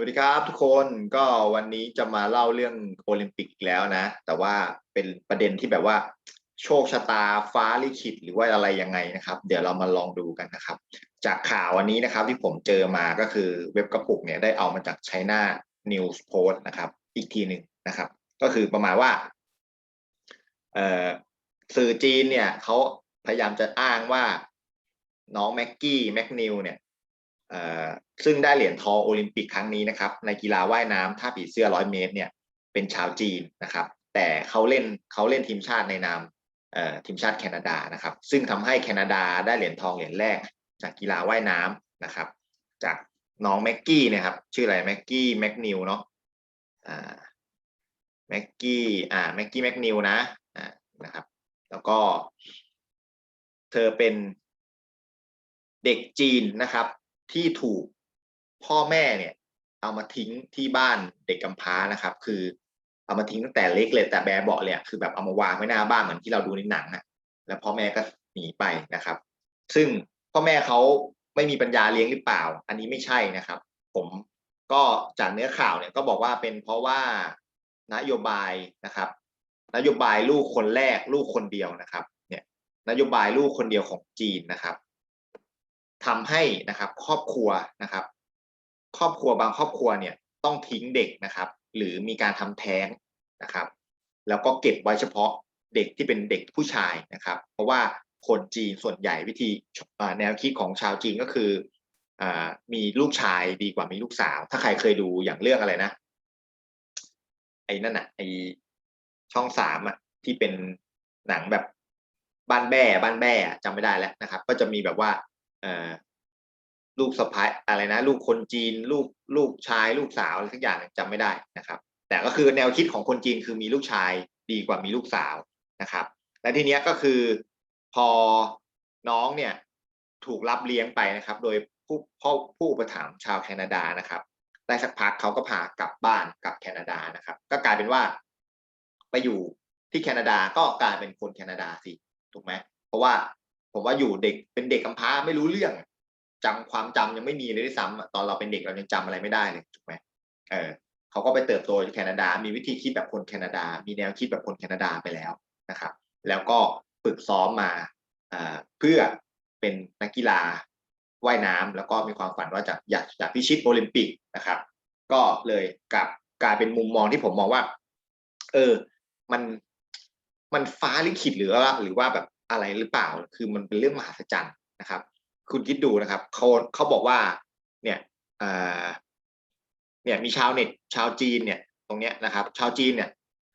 สวัสดีครับทุกคนก็วันนี้จะมาเล่าเรื่องโอลิมปิกอีกแล้วนะ แต่ว่าเป็นประเด็นที่แบบว่า โชคชะตาฟ้าลิขิตหรือว่าอะไรยังไงนะครับ เดี๋ยวเรามาลองดูกันนะครับ จากข่าววันนี้นะครับที่ผมเจอมาก็คือเว็บกระปุกเนี่ยได้เอามาจาก China News Post นะครับ อีกทีหนึ่งนะครับ ก็คือประมาณว่าเอ่อสื่อจีนเนี่ยเขาพยายามจะอ้างว่าน้องแม็กกี้แม็กนิวเนี่ย ซึ่งได้เหรียญทองโอลิมปิกครั้งนี้นะครับ ในกีฬาว่ายน้ำท่าผีเสื้อร้อยเมตรเนี่ยเป็นชาวจีนนะครับ แต่เขาเล่นเขาเล่นทีมชาติในนามทีมชาติแคนาดานะครับ ซึ่งทำให้แคนาดาได้เหรียญทองเหรียญแรก จากกีฬาว่ายน้ำนะครับ จากน้องแม็กกี้นี่ยครับ ชื่ออะไรแม็กกี้แม็กนิวเนาะแม็กกี้อ่าแม็กกี้แม็กนิวนะอ่านะครับ แล้วก็ เธอเป็นเด็กจีนนะครับ ที่ถูกพ่อแม่เนี่ย เอามาทิ้งที่บ้านเด็กกำพร้านะครับ คือเอามาทิ้งตั้งแต่เล็กเลยแต่แบเบาะเลยอะคือแบบเอามาวางไว้หน้าบ้านเหมือนที่เราดูในหนังอะแล้วพ่อแม่ก็หนีไปนะครับ ซึ่งพ่อแม่เขาไม่มีปัญญาเลี้ยงหรือเปล่า อันนี้ไม่ใช่นะครับ ผมก็จากเนื้อข่าวเนี่ยก็บอกว่าเป็นเพราะว่านโยบายนะครับ นโยบายลูกคนแรกลูกคนเดียวนะครับ เนี่ยนโยบายลูกคนเดียวของจีนนะครับ ทำให้นะครับครอบครัวนะครับ ครอบครัวบางครอบครัวเนี่ยต้องทิ้งเด็กนะครับ หรือมีการทำแท้งนะครับ แล้วก็เก็บไว้เฉพาะเด็กที่เป็นเด็กผู้ชายนะครับ เพราะว่าคนจีนส่วนใหญ่วิธีแนวคิดของชาวจีนก็คืออมีลูกชายดีกว่ามีลูกสาว ถ้าใครเคยดูอย่างเรื่องอะไรนะไอ้นั่นน่ะไอ้ช่องสามอะที่เป็นหนังแบบบ้านแบ่บ้านแบ่จำไม่ได้แล้วนะครับ ก็จะมีแบบว่า ลูกสะพ้ายอะไรนะ ลูกคนจีน ลูกลูกชาย ลูกสาวอะไรสักอย่างหนึ่งจำไม่ได้นะครับ แต่ก็คือแนวคิดของคนจีนคือมีลูกชายดีกว่ามีลูกสาวนะครับ และทีเนี้ยก็คือพอน้องเนี่ยถูกรับเลี้ยงไปนะครับ โดยผู้พ่อผู้อุปถัมภ์ชาวแคนาดานะครับ ได้สักพักเขาก็พากลับบ้านกลับแคนาดานะครับ ก็กลายเป็นว่า ไปอยู่ที่แคนาดาก็กลายเป็นคนแคนาดาสิถูกไหมเพราะว่า ผมว่าอยู่เด็กเป็นเด็กกำพร้าไม่รู้เรื่องจำความจำยังไม่มีเลยด้วยซ้ำตอนเราเป็นเด็กเรายังจำอะไรไม่ได้เลยถูกไหมเออเขาก็ไปเติบโตที่แคนาดา มีวิธีคิดแบบคนแคนาดา มีแนวคิดแบบคนแคนาดาไปแล้วนะครับ แล้วก็ฝึกซ้อมมาอ่าเพื่อเป็นนักกีฬาว่ายน้ำแล้วก็มีความฝันว่าจะอยากจะพิชิตโอลิมปิกนะครับ ก็เลยกลับกลายเป็นมุมมองที่ผมมองว่า เออ มันมันฟ้าลิขิตหรือว่าหรือว่าแบบ อะไรหรือเปล่า คือมันเป็นเรื่องมหัศจรรย์นะครับ คุณคิดดูนะครับเขาเขาบอกว่าเนี่ยอ่าเนี่ยมีชาวเน็ตชาวจีนเนี่ยตรงเนี้ยนะครับ ชาวจีนเนี่ย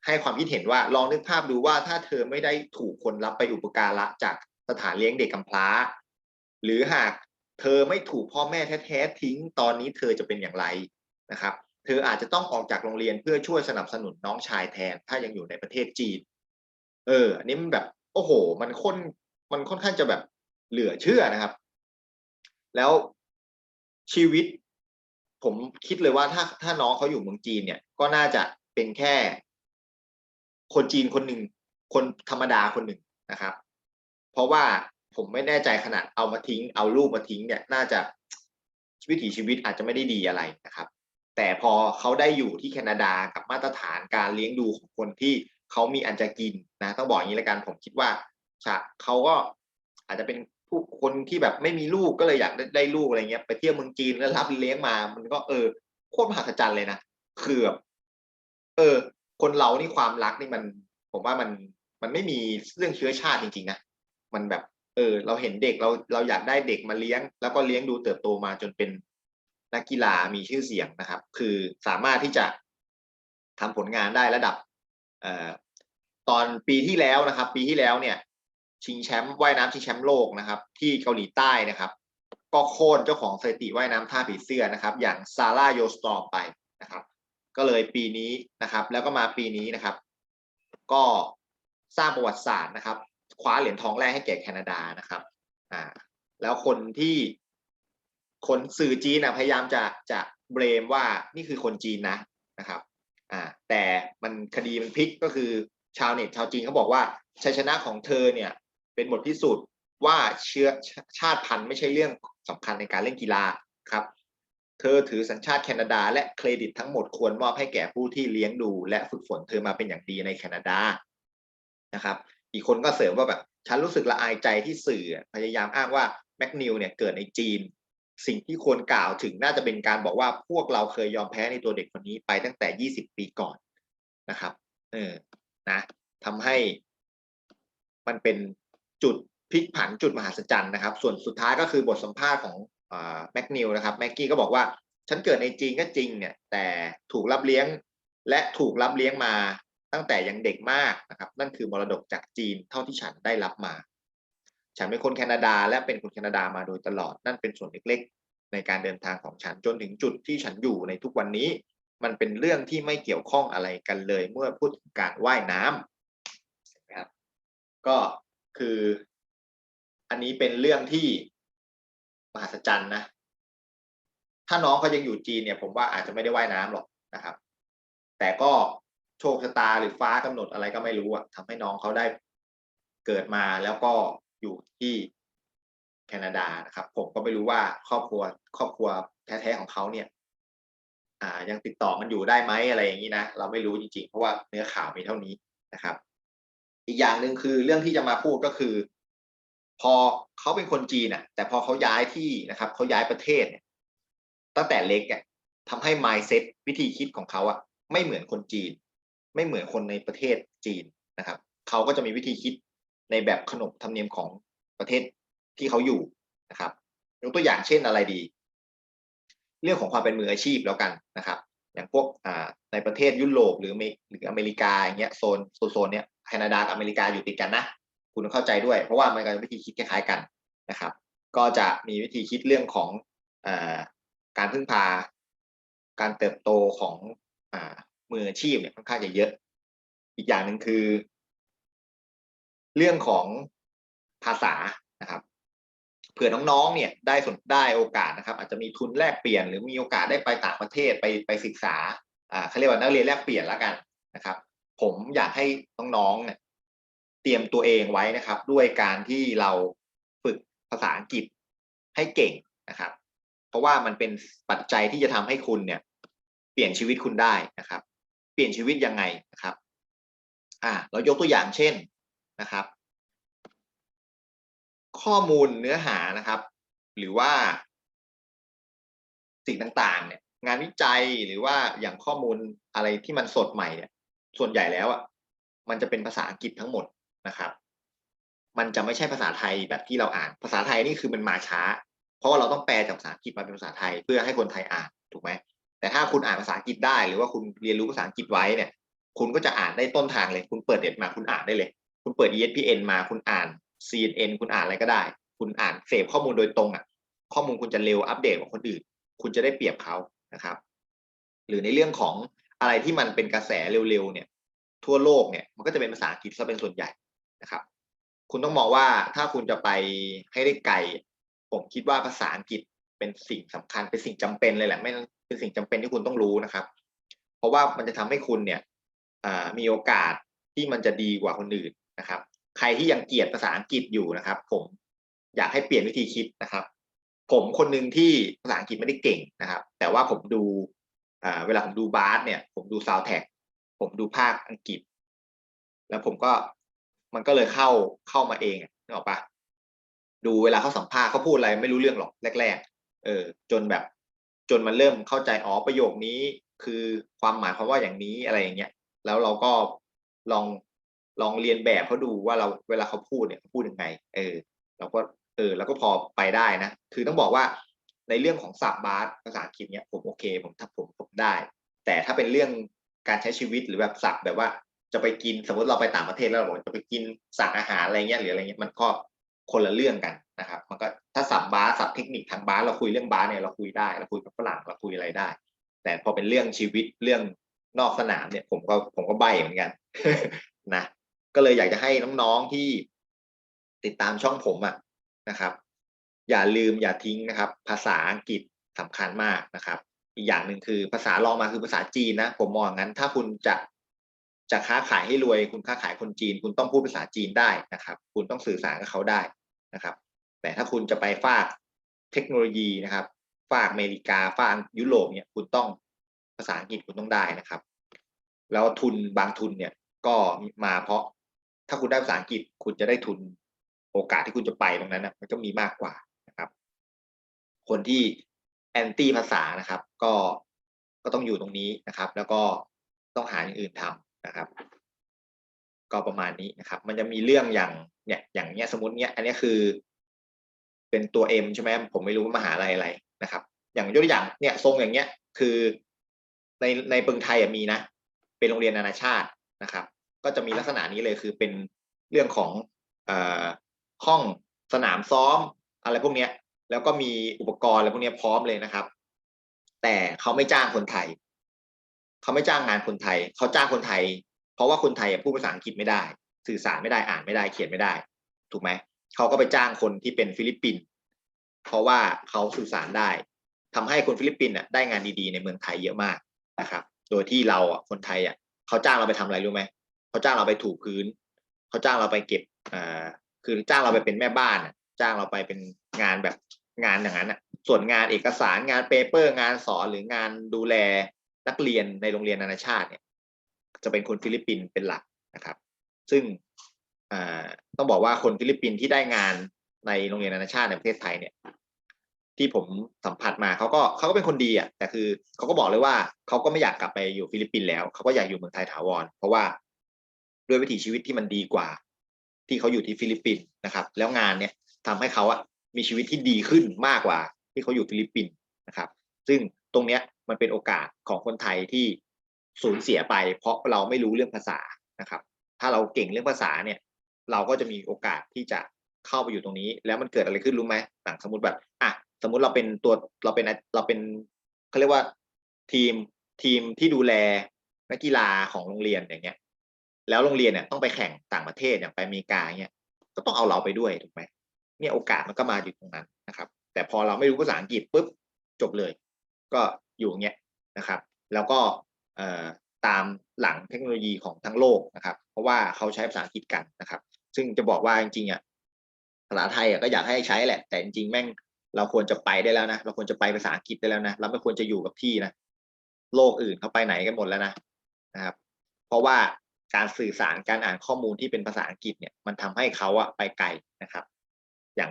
ให้ความคิดเห็นว่าลองนึกภาพดูว่าถ้าเธอไม่ได้ถูกคนรับไปอุปการะจากสถานเลี้ยงเด็กกำพร้า หรือหากเธอไม่ถูกพ่อแม่แท้ๆทิ้งตอนนี้เธอจะเป็นอย่างไรนะครับ เธออาจจะต้องออกจากโรงเรียนเพื่อช่วยสนับสนุนน้องชายแทน ถ้ายังอยู่ในประเทศจีน เออ อันนี้มันแบบ โอ้โห มันค่อนมันค่อนข้างจะแบบเหลือเชื่อนะครับ แล้วชีวิต ผมคิดเลยว่าถ้าถ้าน้องเขาอยู่เมืองจีนเนี่ย ก็น่าจะเป็นแค่ คนจีนคนหนึ่งคนธรรมดาคนหนึ่งนะครับ เพราะว่าผมไม่แน่ใจขนาดเอามาทิ้ง เอาลูกมาทิ้งเนี่ย น่าจะวิถีชีวิตอาจจะไม่ได้ดีอะไรนะครับ แต่พอเขาได้อยู่ที่แคนาดากับมาตรฐานการเลี้ยงดูของคนที่ เขามีอันจะกินนะต้องบอกอย่างนี้ล้วกันผมคิดว่าชะเขาก็อาจจะเป็นผู้คนที่แบบไม่มีลูกก็เลยอยากได้ไดลูกอะไรเงี้ยไปเที่ยวเมืองจีนแล้วรับเลี้ยงมา มันก็เออโคตรมหัศจรรย์เลยนะคือแบบเออ คนเรานี่ความรักนี่มัน ผมว่ามันมันไม่มีเรื่องเชื้อชาติจริงๆนะมันแบบ เออ เราเห็นเด็กเราเราอยากได้เด็กมาเลี้ยง แล้วก็เลี้ยงดูเติบโตมาจนเป็นนักกีฬามีชื่อเสียงนะครับ คือสามารถที่จะทำผลงานได้ระดับเอ่อ ตอนปีที่แล้วนะครับ ปีที่แล้วเนี่ย ชิงแชมป์ว่ายน้ำชิงแชมป์โลกนะครับ ที่เกาหลีใต้นะครับ ก็โค่นเจ้าของสถิติว่ายน้ำท่าผีเสื้อนะครับ อย่างซาร่าโยสตอมไปนะครับ ก็เลยปีนี้นะครับ แล้วก็มาปีนี้นะครับ ก็สร้างประวัติศาสตร์นะครับ คว้าเหรียญทองแรกให้แก่แคนาดานะครับอ่าแล้วคนที่คนสื่อจีนนะพยายามจะจะเบรมว่านี่คือคนจีนนะนะครับอ่าแต่มันคดีมันพลิกก็คือ ชาวเน็ตชาวจีนเขาบอกว่าชัยชนะของเธอเนี่ยเป็นบทพิสูจน์ว่าเชื้อชาติพันธุ์ไม่ใช่เรื่องสำคัญในการเล่นกีฬาครับ เธอถือสัญชาติแคนาดา และเครดิตทั้งหมดควรมอบให้แก่ผู้ที่เลี้ยงดู และฝึกฝนเธอมาเป็นอย่างดีในแคนาดานะครับ อีกคนก็เสริมว่าแบบฉันรู้สึกละอายใจที่สื่อพยายามอ้างว่าแมกนิวเนี่ยเกิดในจีน สิ่งที่ควรกล่าวถึงน่าจะเป็นการบอกว่าพวกเราเคยยอมแพ้ในตัวเด็กคนนี้ไปตั้งแต่ 20 ปีก่อนนะครับ เออ นะทำให้มันเป็นจุดพลิกผันจุดมหัศจรรย์นะครับ ส่วนสุดท้ายก็คือบทสัมภาษณ์ของแม็กนิวนะครับแม็กกี้ก็บอกว่าฉันเกิดในจีนก็จริงเนี่ย แต่ถูกรับเลี้ยงและถูกรับเลี้ยงมาตั้งแต่ยังเด็กมากนะครับ นั่นคือมรดกจากจีนเท่าที่ฉันได้รับมา ฉันเป็นคนแคนาดา และเป็นคนแคนาดามาโดยตลอด นั่นเป็นส่วนเล็กๆ ในการเดินทางของฉันจนถึงจุดที่ฉันอยู่ในทุกวันนี้ มันเป็นเรื่องที่ไม่เกี่ยวข้องอะไรกันเลย เมื่อพูดถึงการว่ายน้ำนะครับ ก็คือ อันนี้เป็นเรื่องที่มหัศจรรย์นะ ถ้าน้องเขายังอยู่จีนเนี่ย ผมว่าอาจจะไม่ได้ว่ายน้ำหรอกนะครับ แต่ก็โชคชะตาหรือฟ้ากำหนดอะไรก็ไม่รู้อะทำให้น้องเขาได้เกิดมาแล้วก็อยู่ที่แคนาดานะครับ ผมก็ไม่รู้ว่าครอบครัวครอบครัวแท้ๆของเขาเนี่ย อ่ายังติดต่อมันอยู่ได้ไหมอะไรอย่างนี้นะเราไม่รู้จริงๆ เพราะว่าเนื้อข่าวมีเท่านี้นะครับ อีกอย่างหนึ่งคือเรื่องที่จะมาพูดก็คือ พอเขาเป็นคนจีนอะ แต่พอเขาย้ายที่นะครับเขาย้ายประเทศเนี่ยตั้งแต่เล็กอะทำให้ mindset วิธีคิดของเขาอะไม่เหมือนคนจีน ไม่เหมือนคนในประเทศจีนนะครับเขาก็จะมีวิธีคิดในแบบขนบธรรมเนียมของประเทศที่เขาอยู่นะครับยกตัวอย่างเช่นอะไรดี เรื่องของความเป็นมืออาชีพแล้วกันนะครับ อย่างพวกในประเทศยุโรปหรือหรืออเมริกาอย่างเงี้ยโซนโซนเนี้ยแคนาดากับอเมริกาอยู่ติดกันนะคุณต้องเข้าใจด้วย เพราะว่ามันก็วิธีคิดคล้ายๆกันนะครับ ก็จะมีวิธีคิดเรื่องของอการพึ่งพา การเติบโตของอมืออาชีพเนี่ยค่อนข้างจะเยอะ อีกอย่างหนึ่งคือ เรื่องของภาษานะครับ เผื่อน้องๆเนี่ยได้สนได้โอกาสนะครับ อาจจะมีทุนแลกเปลี่ยน หรือมีโอกาสได้ไปต่างประเทศไปไปศึกษาอ่าเขาเรียกว่านักเรียนแลกเปลี่ยนแล้วกันนะครับ ผมอยากให้น้องๆเนี่ยเตรียมตัวเองไว้นะครับ ด้วยการที่เราฝึกภาษาอังกฤษให้เก่งนะครับ เพราะว่ามันเป็นปัจจัยที่จะทำให้คุณเนี่ย เปลี่ยนชีวิตคุณได้นะครับ เปลี่ยนชีวิตยังไงนะครับ อ่า เรายกตัวอย่างเช่นนะครับ ข้อมูลเนื้อหานะครับ หรือว่า สิ่งต่างๆ เนี่ย งานวิจัยหรือว่าอย่างข้อมูลอะไรที่มันสดใหม่เนี่ย ส่วนใหญ่แล้วอะมันจะเป็นภาษาอังกฤษทั้งหมดนะครับ มันจะไม่ใช่ภาษาไทยแบบที่เราอ่าน ภาษาไทยนี่คือมันมาช้า เพราะว่าเราต้องแปลจากภาษาอังกฤษมาเป็นภาษาไทยเพื่อให้คนไทยอ่านถูกไหมแต่ถ้าคุณอ่านภาษาอังกฤษได้ หรือว่าคุณเรียนรู้ภาษาอังกฤษไว้เนี่ย คุณก็จะอ่านได้ต้นทางเลย คุณเปิดเด็ดมาคุณอ่านได้เลย คุณเปิด ESPN มาคุณอ่าน CNN คุณอ่านอะไรก็ได้ คุณอ่านเสพข้อมูลโดยตรงอะ ข้อมูลคุณจะเร็วอัปเดตกว่าคนอื่น คุณจะได้เปรียบเขานะครับ หรือในเรื่องของอะไรที่มันเป็นกระแสเร็วๆเนี่ย ทั่วโลกเนี่ยมันก็จะเป็นภาษาอังกฤษซะเป็นส่วนใหญ่นะครับ คุณต้องมองว่าถ้าคุณจะไปให้ได้ไกล ผมคิดว่าภาษาอังกฤษเป็นสิ่งสำคัญเป็นสิ่งจำเป็นเลยแหละไม่เป็นสิ่งจำเป็นที่คุณต้องรู้นะครับ เพราะว่ามันจะทำให้คุณเนี่ยมีโอกาสที่มันจะดีกว่าคนอื่นนะครับ ใครที่ยังเกลียดภาษาอังกฤษอยู่นะครับ ผมอยากให้เปลี่ยนวิธีคิดนะครับ ผมคนหนึ่งที่ภาษาอังกฤษไม่ได้เก่งนะครับ แต่ว่าผมดูเวลาผมดูบาร์สเนี่ย ผมดูซาวแท็กผมดูภาคอังกฤษ แล้วผมก็มันก็เลยเข้าเข้ามาเองนึกออกปะดูเวลาเขาสัมภาษณ์เขาพูดอะไรไม่รู้เรื่องหรอกแรก ๆ เออ จนแบบ จนมันเริ่มเข้าใจอ๋อประโยคนี้คือความหมายความว่าอย่างนี้อะไรอย่างเงี้ยแล้วเราก็ลอง ลองเรียนแบบเขาดูว่าเราเวลาเขาพูดเนี่ยเขาพูดยังไง เออเราก็เออแล้วก็พอไปได้นะ คือต้องบอกว่าในเรื่องของศัพท์บาสภาษาอังกฤษเนี่ยผมโอเคผมถ้าผมผมได้ แต่ถ้าเป็นเรื่องการใช้ชีวิตหรือแบบศัพท์แบบว่าจะไปกินสมมติเราไปต่างประเทศแล้วเราบอกจะไปกินสั่งอาหารอะไรเงี้ยหรืออะไรเงี้ยมันก็คนละเรื่องกันนะครับ มันก็ถ้าสับบาสสับเทคนิคทางบาสเราคุยเรื่องบาสเนี่ยเราคุยได้เราคุยกับฝรั่งเราคุยอะไรได้ แต่พอเป็นเรื่องชีวิตเรื่องนอกสนามเนี่ย ผมก็ผมก็ใบเหมือนกันนะ ก็เลยอยากจะให้น้องๆที่ติดตามช่องผมอะนะครับ อย่าลืมอย่าทิ้งนะครับ ภาษาอังกฤษสำคัญมากนะครับ อีกอย่างหนึ่งคือภาษารองมาคือภาษาจีนนะผมมองงั้น ถ้าคุณจะจะค้าขายให้รวย คุณค้าขายคนจีน คุณต้องพูดภาษาจีนได้นะครับ คุณต้องสื่อสารกับเขาได้นะครับ แต่ถ้าคุณจะไปฝากเทคโนโลยีนะครับฝากอเมริกาฝากยุโรปเนี่ยคุณต้องภาษาอังกฤษคุณต้องได้นะครับ แล้วทุนบางทุนเนี่ยก็มาเพราะ ถ้าคุณได้ภาษาอังกฤษคุณจะได้ทุนโอกาสที่คุณจะไปตรงนั้นนะมันก็มีมากกว่านะครับ คนที่แอนตี้ภาษานะครับ ก็ก็ต้องอยู่ตรงนี้นะครับ แล้วก็ต้องหาอย่างอื่นทำนะครับ ก็ประมาณนี้นะครับ มันจะมีเรื่องอย่างเนี่ยอย่างเนี้ยสมมติเนี้ยอันนี้คือเป็นตัว M ใช่ไหมผมไม่รู้ว่ามหาลัยอะไรนะครับ อย่างยกตัวอย่างเนี่ยทรงอย่างเงี้ยคือในในเมืองไทยมีนะ เป็นโรงเรียนนานาชาตินะครับ ก็จะมีลักษณะนี้เลยคือเป็นเรื่องของอห้องสนามซ้อมอะไรพวกนี้แล้วก็มีอุปกรณ์อะไรพวกนี้พร้อมเลยนะครับ แต่เขาไม่จ้างคนไทย เขาไม่จ้างงานคนไทย เขาจ้างคนไทย เพราะว่าคนไทยพูดภาษาอังกฤษไม่ได้ สื่อสารไม่ได้อ่านไม่ได้เขียนไม่ได้ ถูกไหมเขาก็ไปจ้างคนที่เป็นฟิลิปปินส์เพราะว่าเขาสื่อสารได้ทำให้คนฟิลิปปินส์อะได้งานดีๆ ในเมืองไทยเยอะมากนะครับ โดยที่เราคนไทยอะเขาจ้างเราไปทำอะไรรู้ไหม เขาจ้างเราไปถูพื้น เขาจ้างเราไปเก็บอ่าคือจ้างเราไปเป็นแม่บ้านจ้างเราไปเป็นงานแบบงานอย่างนั้นอะส่วนงานเอกสารงานเปเปอร์ งานสอนหรืองานดูแลนักเรียนในโรงเรียนนานาชาติเนี่ย จะเป็นคนฟิลิปปินส์เป็นหลักนะครับ ซึ่งต้องบอกว่าคนฟิลิปปินส์ที่ได้งานในโรงเรียนนานาชาติในประเทศไทยเนี่ย ที่ผมสัมผัสมาเขาก็เขาก็เป็นคนดีอะแต่คือเขาก็บอกเลยว่าเขาก็ไม่อยากกลับไปอยู่ฟิลิปปินส์แล้วเขาก็อยากอยู่เมืองไทยถาวร เพราะว่า ด้วยวิถีชีวิตที่มันดีกว่า ที่เขาอยู่ที่ฟิลิปปินส์นะครับ แล้วงานเนี่ยทำให้เขาอะมีชีวิตที่ดีขึ้นมากกว่า ที่เขาอยู่ฟิลิปปินส์นะครับ ซึ่งตรงเนี้ยมันเป็นโอกาสของคนไทยที่สูญเสียไป เพราะเราไม่รู้เรื่องภาษานะครับ ถ้าเราเก่งเรื่องภาษาเนี่ย เราก็จะมีโอกาสที่จะเข้าไปอยู่ตรงนี้ แล้วมันเกิดอะไรขึ้นรู้ไหมต่างสมมติแบบอะสมมุติเราเป็นตัวเราเป็นเราเป็นเขาเรียกว่าทีมทีมที่ดูแลนักกีฬาของโรงเรียนอย่างเงี้ย แล้วโรงเรียนเนี่ยต้องไปแข่งต่างประเทศอย่างไปอเมริกาเงี้ยก็ต้องเอาเราไปด้วยถูกไหมเนี่ยโอกาสมันก็มาอยู่ตรงนั้นนะครับ แต่พอเราไม่รู้ภาษาอังกฤษปุ๊บจบเลย ก็อยู่เงี้ยนะครับ แล้วก็เอ่อตามหลังเทคโนโลยีของทั้งโลกนะครับ เพราะว่าเขาใช้ภาษาอังกฤษกันนะครับ ซึ่งจะบอกว่าจริงๆอะภาษาไทยอะก็อยากให้ใช้แหละ แต่จริงๆแม่งเราควรจะไปได้แล้วนะ เราควรจะไปภาษาอังกฤษได้แล้วนะเราไม่ควรจะอยู่กับที่นะโลกอื่นเขาไปไหนกันหมดแล้วนะนะครับ เพราะว่า การสื่อสารการอ่านข้อมูลที่เป็นภาษาอังกฤษเนี่ยมันทำให้เขาอะไปไกลนะครับ อย่าง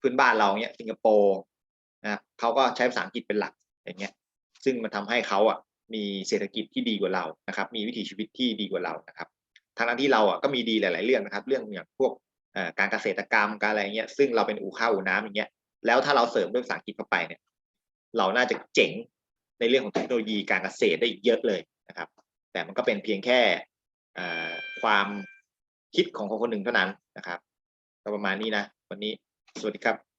พื้นบ้านเราเนี่ยสิงคโปร์นะเขาก็ใช้ภาษาอังกฤษเป็นหลักอย่างเงี้ยซึ่งมันทำให้เขาอะมีเศรษฐกิจที่ดีกว่าเรานะครับ มีวิถีชีวิตที่ดีกว่าเรานะครับทางนั้นที่เราอะก็มีดีหลาย ๆ เรื่องนะครับ เรื่องอย่างพวกการเกษตรกรรมการอะไรเงี้ยซึ่งเราเป็นอู่ข้าวอู่น้ำอย่างเงี้ยแล้วถ้าเราเสริมด้วยภาษาอังกฤษเข้าไปเนี่ยเราน่าจะเจ๋งในเรื่องของเทคโนโลยีการเกษตรได้เยอะเลยนะครับ แต่มันก็เป็นเพียงแค่ ความคิดของคนคนหนึ่งเท่านั้นนะครับก็ประมาณนี้นะวันนี้สวัสดีครับ